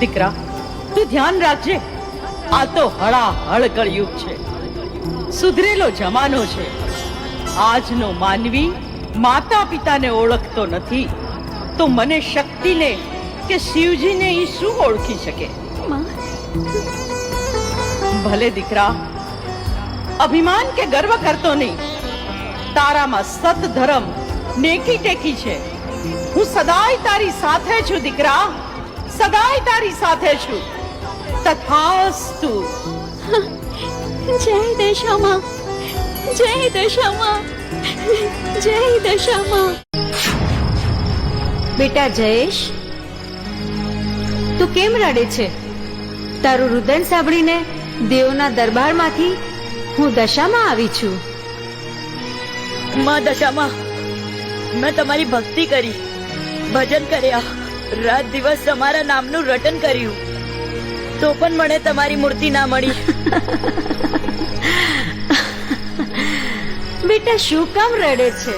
દીકરા તું ધ્યાન રાખજે. આ તો હળાહળ કળયુગ છે. સુધરેલો જમાનો છે. આજનો માનવી માતા પિતાને ઓળખતો નથી. તો મને શક્તિને કે શિવજીને ઈ શું ઓળખી શકે. ભલે દીકરા અભિમાન કે ગર્વ કરતો નહીં. તારામાં સત ધર્મ નેકી ટેકી છે. હું સદાય તારી સાથે છું દીકરા. સદાય તારી સાથે છું. તથાસ્તુ. જય દશામાં. જય દશામાં. જય દશામાં. બેટા જયેશ તું કેમ રડે છે? તારું રુદન સાંભળીને દેવના દરબારમાંથી હું દશામાં આવી છું. માં દશામાં મેં તમારી ભક્તિ કરી. ભજન કર્યા. રાત દિવસ તમારા નામનું રટન કર્યું. તો પણ મને તમારી મૂર્તિ ના મળી. બેટા શું કામ રડે છે?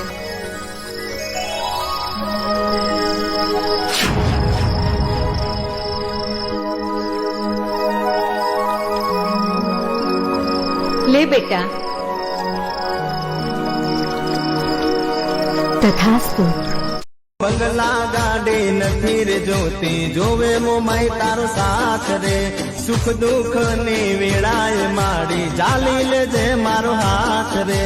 લે બેટા. તથાસ્તુ. બંગલા ગાડે નથી રે જોતી જોવે મોમાઈ તારો સાથ રે. સુખ દુઃખની વેળાએ માડી ચાલી લેજે મારો હાથ રે.